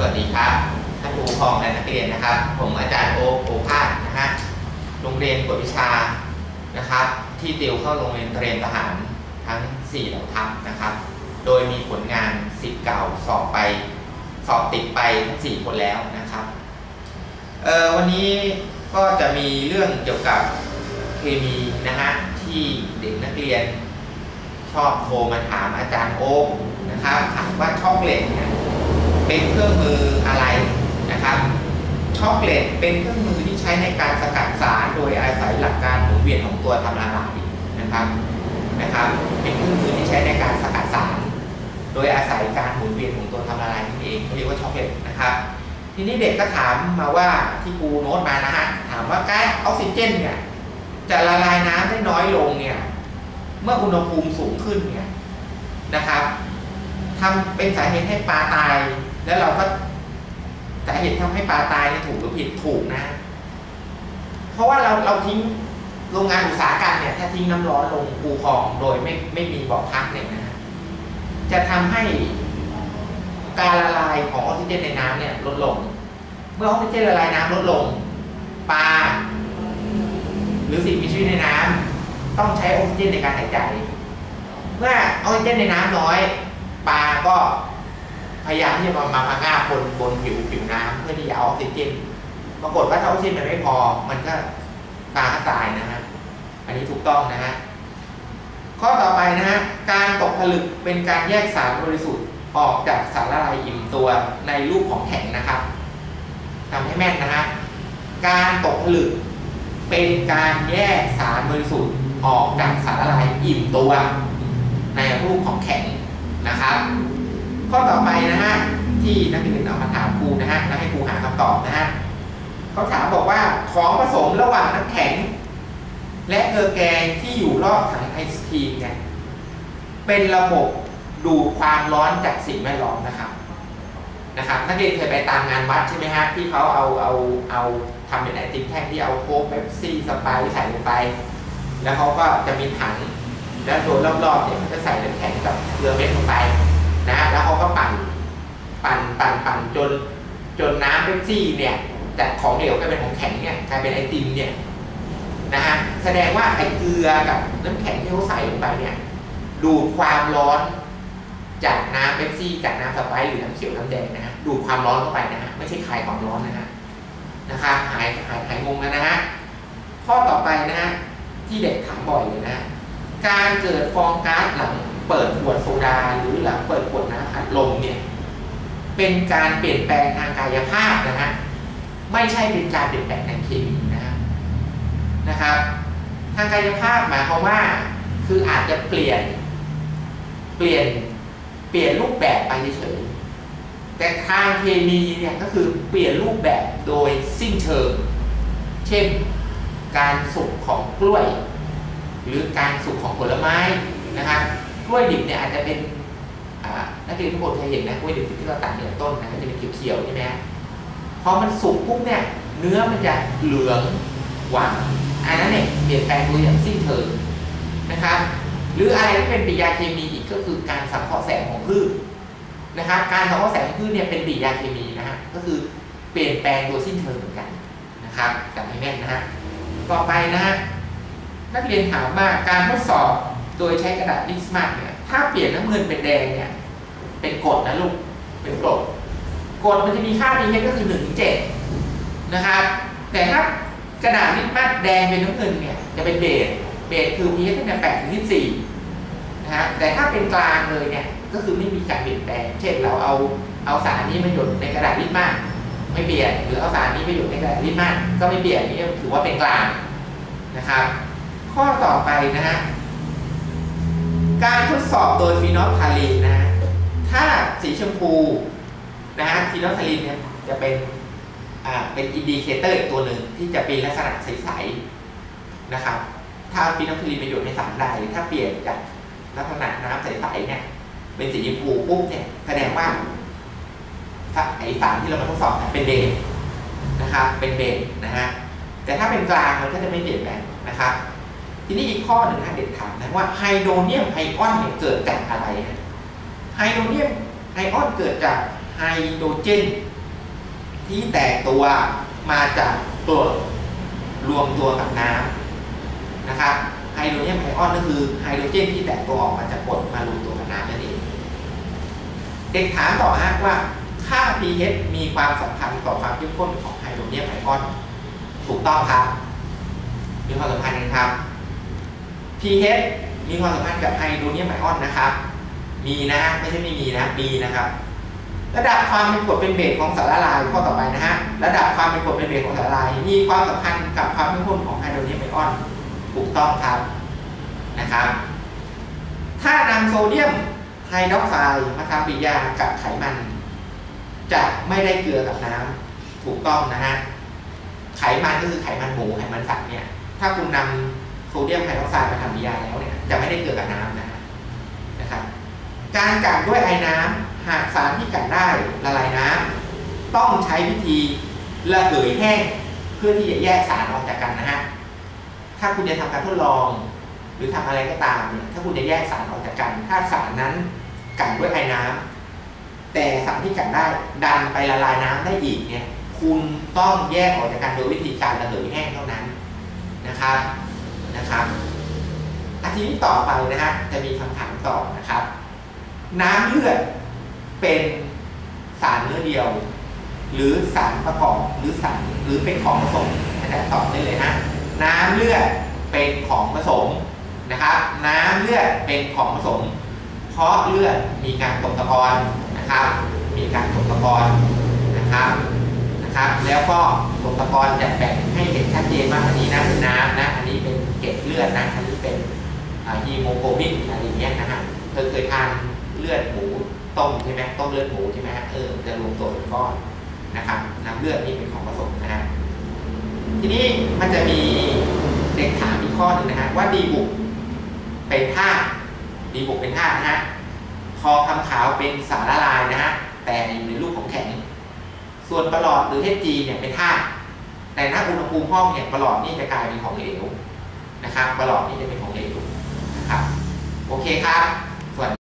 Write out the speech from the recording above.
สวัสดีครับท่านผู้ปกครองและนักเรียนนะครับ ผมอาจารย์โอ๊คโอภาสนะฮะโรงเรียนกวดวิชานะครับ ที่ติวเข้าโรงเรียนเตรียมทหารทั้ง4เหล่าทัพนะครับ โดยมีผลงานสิทธิ์เก่าสอบไปสอบติดไปทั้ง4คนแล้วนะครับเออวันนี้ก็จะมีเรื่องเกี่ยวกับเคมีนะฮะที่เด็กนักเรียนชอบโทรมาถามอาจารย์โอ๊ เป็นเครื่องมืออะไรนะครับช็อกโกแลตเป็นเครื่องมือที่ใช้ในการสกัดสารโดยอาศัยหลักการหมุนเวียนของตัวทำละลายนะครับนะครับ เป็นเครื่องมือที่ใช้ในการสกัดสาร โดยอาศัยการหมุนเวียนของตัวทำละลายนั่นเองเขาเรียกว่าช็อกโกแลตนะครับ ทีนี้เด็กก็ถามมาว่าที่ครูโน้ตมานะฮะถามว่าก๊าซออกซิเจนเนี่ยจะละลายน้ำได้น้อยลงเนี่ยเมื่ออุณหภูมิสูงขึ้นเนี่ยนะครับทำเป็นสาเหตุให้ปลาตาย แล้วเราก็สาเหตุทำให้ปลาตายเนี่ยถูกหรือผิดถูกนะ เพราะว่าเราเราทิ้งโรงงานอุตสาหกรรมเนี่ยถ้าทิ้งน้ำร้อนลงคูคลองโดยไม่ไม่มีบอกพักเนี่ยนะจะทำให้การละลายของออกซิเจนในน้ำเนี่ยลดลง เมื่อออกซิเจนละลายน้ำลดลงปลาหรือสิ่งมีชีวิตในน้ำต้องใช้ออกซิเจนในการหายใจ เมื่อออกซิเจนในน้ำน้อยปลาก็ พยายามที่จะมามาพังงาบบนบนผิวผิวน้ำเพื่อที่จะเอาออกซิเจนปรากฏว่าถ้าออกซิเจนมันไม่พอ มันก็ปลาก็ตายนะฮะอันนี้ถูกต้องนะฮะข้อต่อไปนะฮะการตกผลึกเป็นการแยกสารบริสุทธิ์ออกจากสารละลายอิ่มตัวในรูปของแข็งนะครับทำให้แม่นนะฮะการตกผลึกเป็นการแยกสารบริสุทธิ์ออกจากสารละลายอิ่มตัว ในรูปของแข็งนะครับ ข้อต่อไปนะฮะที่นักเรียนเอามาถามครูนะฮะแล้วให้ครูหาคำตอบนะฮะเขาถามบอกว่าของผสมระหว่างน้ำแข็ง และเกลือแกงที่อยู่รอบถังไอศครีมเนี่ยเป็นระบบดูดความร้อนจากสิ่งแวดล้อมนะครับนะครับนักเรียนเคยไปตามงานวัดใช่ไหมฮะที่เขาเอาเอาเอาทำเป็นไอติมแท่งที่เอาโค้กเป๊ปซี่สไปร์ใส่ลงไป แล้วเขาก็จะมีถังแล้วโดนรอบๆเนี่ยเขาจะใส่น้ำแข็งกับเกลือเม็ดลงไป นะ แล้วเขาก็ปั่น ปั่นปั่นปั่นจน จนน้ำเป๊ปซี่เนี่ยจากของเหลวกลายเป็นของแข็งเนี่ยกลายเป็นไอติมเนี่ยนะฮะแสดงว่าไอเกลือกับน้ำแข็งที่เขาใส่ลงไปเนี่ยดูดความร้อนจากน้ำเป๊ปซี่จากน้ำสไปร์หรือน้ำเขียวน้ำแดงนะฮะดูดความร้อนเข้าไปนะฮะไม่ใช่คลายความร้อนนะฮะนะครับหายหายหายงงแล้วนะฮะข้อต่อไปนะฮะที่เด็กถามบ่อยเลยนะ การเกิดฟองก๊าซหลัง เปิดขวดโซดาหรือหลังเปิดขวดน้ำอัดลมเนี่ยเป็นการเปลี่ยนแปลงทางกายภาพนะฮะไม่ใช่เป็นการเปลี่ยนแปลงทางเคมีนะฮะนะครับ ทางกายภาพหมายความว่าคืออาจจะเปลี่ยนเปลี่ยนเปลี่ยนรูปแบบไปเฉยแต่ทางเคมีเนี่ยก็คือเปลี่ยนรูปแบบโดยสิ้นเชิง เช่นการสุกของกล้วย หรือการสุกของผลไม้นะครับ กล้วยดิบเนี่ยอาจจะเป็นนักเรียนทุกคนเคยเห็นนะกล้วยดิบที่เราตัดเนี่ยต้นนะจะเป็นเขียวๆใช่ไหมพอมันสุกปุ๊บเนี่ยเนื้อมันจะเหลืองหวานอันนั้นเนี่ยเปลี่ยนแปลงโดยอย่างสิ้นเชิงนะครับหรืออะไรที่เป็นปฏิกิริยาเคมีอีกก็คือการสังเคราะห์แสงของพืชนะครับการสังเคราะห์แสงของพืชเนี่ยเป็นปฏิกิริยาเคมีนะฮะก็คือเปลี่ยนแปลงโดยสิ้นเชิงเหมือนกันนะครับจำให้แม่นนะฮะต่อไปนะฮะนักเรียนถามว่าการทดสอบ โดยใช้กระดาษลิสมาร์เนี่ยถ้าเปลี่ยนน้ำเงินเป็นแดงเนี่ยเป็นกรดนะลูกเป็นกรดกรดมันจะมีค่า pH ก็คือ1ถึง7นะครับ แต่ถ้ากระดาษลิสมาร์แดงเป็นน้ำเงินเนี่ยจะเป็นเบสเบสคือ pH ตั้งแต่8ถึง24นะฮะแต่ถ้าเป็นกลางเลยเนี่ยก็คือไม่มีการเปลี่ยนแปลง เช่นเราเอาเอาสารนี้มาหยดในกระดาษลิสมาร์ไม่เปลี่ยนหรือเอาสารนี้ไปหยดในกระดาษลิสมาร์ก็ไม่เปลี่ยนนี่ถือว่าเป็นกลางนะครับ ข้อต่อไปนะฮะ การทดสอบโดยฟีนอลทาลีนนะ ถ้าสีชมพูนะฮะฟีนอลทาลีนเนี่ยจะเป็นอ่าเป็นอินดิเคเตอร์อีกตัวหนึ่งที่จะเป็นลักษณะใสๆนะครับ ถ้าฟีนอลทาลีนประโยชน์ในสารใดถ้าเปลี่ยนจากลักษณะน้ำใสๆเนี่ยเป็นสีชมพูปุ๊บเนี่ยแสดงว่าไอสารที่เรามาทดสอบเป็นเบสนะครับเป็นเบสนะฮะแต่ถ้าเป็นกลางมันก็จะไม่เปลี่ยนแปลงนะครับ ทีนี้อีกข้อหนึ่งนะเด็กถามนะว่าไฮโดรเนียมไอออนเนี่ยเกิดจากอะไรไฮโดรเนียมไอออนเกิดจากไฮโดรเจน ที่แตกตัวมาจากกรดรวมตัวกับน้ำนะครับไฮโดรเจนไอออนก็คือไฮโดรเจนที่แตกตัวออกมาจากกรดมารวมตัวกับน้ำนั่นเองเด็กถามต่อฮะว่าค่า pH มีความสัมพันธ์ต่อความเข้มข้นของไฮโดรเจนไอออน ถูกต้องครับ มีความสัมพันธ์กันครับ pH มีความสัมพันธ์กับไฮโดรเจนไอออนนะครับ มีนะฮะไม่ใช่ไม่มีนะมีนะครับ ระดับความเป็นกรดเป็นเบสของสารละลายข้อต่อไปนะฮะ ระดับความเป็นกรดเป็นเบสของสารละลาย มีความสัมพันธ์กับความเข้มข้นของไฮโดรเจนไอออนถูกต้องครับนะครับ ถ้านำโซเดียมไฮดรอกไซด์มาทำปฏิกิริยากับไขมัน จะไม่ได้เกลือกับน้ำถูกต้องนะฮะไขมันก็คือไขมันหมูไขมันสัตว์เนี่ย ถ้าคุณนำ โซเดียมไฮดรอกไซด์มาทำยาแล้วเนี่ยจะไม่ได้เกลือกับน้ำนะนะครับ การกัดด้วยไอ้น้ำหากสารที่กัดได้ละลายน้ำต้องใช้วิธีระเหยแห้งเพื่อที่จะแยกสารออกจากกันนะฮะถ้าคุณจะทำการทดลอง หรือทำอะไรก็ตามเนี่ยถ้าคุณจะแยกสารออกจากกัน ถ้าสารนั้นกัดด้วยไอ้น้ำแต่สารที่กัดได้ดันไปละลายน้ำได้อีกเนี่ยคุณต้องแยกออกจากกันโดยวิธีการระเหยแห้งเท่านั้นนะครับ นะครับอาทีนี้ต่อไปนะฮะจะมีคำถามต่อนะครับ น้ำเลือดเป็นสารเนื้อเดียว หรือสารประกอบหรือสารหรือเป็นของผสมอาจารย์ตอบได้เลยฮะน้ำเลือดเป็นของผสมนะครับ น้ำเลือดเป็นของผสม เพราะเลือดมีการตกตะกอนนะครับ มีการตกตะกอนนะครับ นะครับ แล้วก็ตกตะกอนจะแบ่งให้เห็นชัดเจนว่าอันนี้นะเป็นน้ำนะ อันนี้เป็นเกล็ดเลือดนะ อันนี้เป็นฮีโมโกลบินอะไรเงี้ยนะฮะเธอเคยทานเลือดหมูต้มใช่ไหมต้มเลือดหมูใช่ไหมฮะเออจะรวมตัวเป็นก้อนนะครับน้ำเลือดนี่เป็นของผสมนะฮะทีนี้มันจะมีเด็กถามอีกข้อหนึ่งนะฮะว่าดีบุกเป็นธาตุดีบุกเป็นธาตุนะฮะทองคำขาวเป็นสารละลายนะฮะแต่อยู่ในรูปของแข็ง ส่วนประหลอดหรือเทจีเนี่ยเป็นธาตุแต่ณอุณหภูมิห้องเนี่ยประหลอดนี่จะกลายเป็นของเหลวนะครับประหลอดนี่จะเป็นของเหลวนะครับโอเคครับ